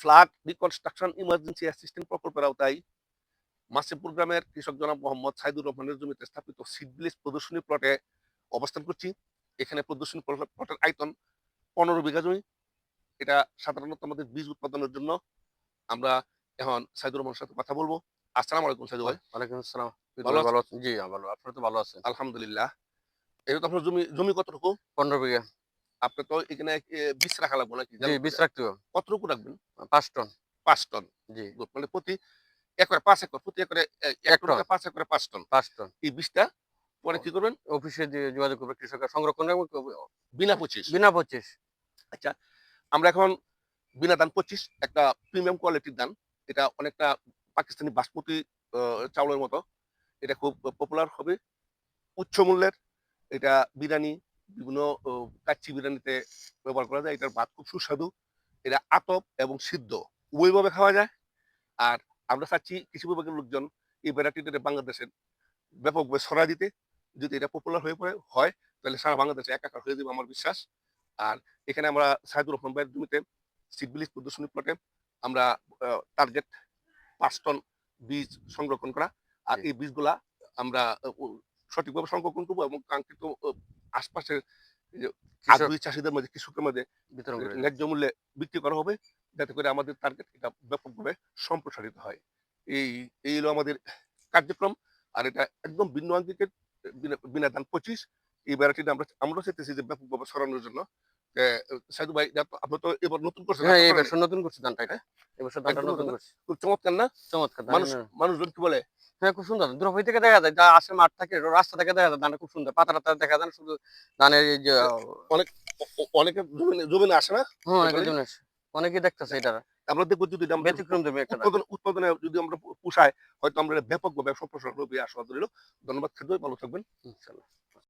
Flood reconstruction emergency assistant প্রকল্পের আওতায় মাসিপুর গ্রামের কৃষক জনাব মোহাম্মদ সাইদুর রহমানের জমিতে স্থাপিত সিড ভিলেজ প্রদর্শনী প্লটে অবস্থান করছি। এখানে প্রদর্শনী প্লটের আয়তন পনেরো বিঘা জমি। এটা সাধারণত আমাদের বীজ উৎপাদনের জন্য আমরা এখন সাইদুর রহমানের সাথে কথা বলব। আসসালাম আলাইকুম সাইদুর ভাই। ওয়ালাইকুম আসসালাম। ভালো ভালো আছেন? জি ভালো। আপনারা তো ভালো আছেন? আলহামদুলিল্লাহ। এটা তো আপনার জমি জমি কতটুকু? পনেরো বিঘা। আপনি তো এখানে বীজ রাখা লাগবে নাকি? বীজ রাখতে হবে। কতটুকু রাখবেন? পাঁচ টন। পাঁচ টন। জি। মানে প্রতি একরে পাঁচ একর প্রতি একরে এক টন। পাঁচ একরে পাঁচ টন। পাঁচ টন। এই বীজটা পরে কি করবেন? অফিসে যোগাযোগ করবে কৃষকের সংরক্ষণ বিনা পঁচিশ। বিনা পঁচিশ। আচ্ছা আমরা এখন বিনা দান পঁচিশ একটা প্রিমিয়াম কোয়ালিটির ধান এটা অনেকটা পাকিস্তানি বাসমতি চাউলের মতো। এটা খুব পপুলার হবে উচ্চ মূল্যের। এটা বিরিয়ানি বিভিন্ন কাচ্চি বিরিয়ানিতে ব্যবহার করা যায়। এটার ভাত খুব সুস্বাদু। এটা আতপ এবং সিদ্ধ। উভয়ভাবে খাওয়া যায়। আর আমরা চাচ্ছি কৃষি বিভাগের লোকজন এই ভ্যারাইটিটা বাংলাদেশের ব্যাপকভাবে ছড়া দিতে। যদি এটা পপুলার হয়ে পড়ে হয় তাহলে সারা বাংলাদেশে একাকার হয়ে যাবে আমার বিশ্বাস। আর এখানে আমরা সাইদুর রহমান ভাইয়ের জমিতে সিড বিলিজ প্রদর্শনী প্লটে আমরা টার্গেট পাঁচ টন বীজ সংরক্ষণ করা। আর এই বীজগুলা আমরা সঠিকভাবে সংরক্ষণ করব এবং কাঙ্ক্ষিত আশপাশের আগ্রহী চাষিদের মধ্যে কৃষকের মধ্যে বিতরণ ন্যায্য মূল্যে বিক্রি করা হবে যাতে করে আমাদের টার্গেট এটা ব্যাপকভাবে সম্প্রসারিত হয়। এই এই হলো আমাদের কার্যক্রম আর এটা একদম ভিন্ন আঙ্গিকের বিনা- দান পঁচিশ। এই ভ্যারাইটিটা আমরা আমরা চাইতেছি যে ব্যাপকভাবে সরানোর জন্য। সাইদু ভাই আপনি তো এবার নতুন করছেন হ্যাঁ বছর নতুন করছি ধানটা এটা? এই বছর ধানটা একদম নতুন। করছি। খুব চমৎকার না? চমৎকার মানুষ। মানুষজন কি বলে? হ্যাঁ খুব সুন্দর। দ্রৌপদী থেকে দেখা যায় যা আসে মাঠ থাকে রাস্তা থেকে দেখা যায় ধানটা খুব সুন্দর। পাতা টাতা দেখা যায় শুধু ধানের এই যে অ- অ- অনেকে জমিনে আসে না? হ্যাঁ অনেকে জমিনে? আসে। অনেকেই দেখতেছে এটা। আমরা দেখব যদি ব্যতিক্রম জমি একটা উৎপাদন উৎপাদনে যদি আমরা পুষায় হয়তো আমরা ব্যাপক ব্যাপকভাবে সম্প্রসারণ আশা রইল। ধন্যবাদ খেতে ভালো থাকবেন। ইনশাল্লাহ।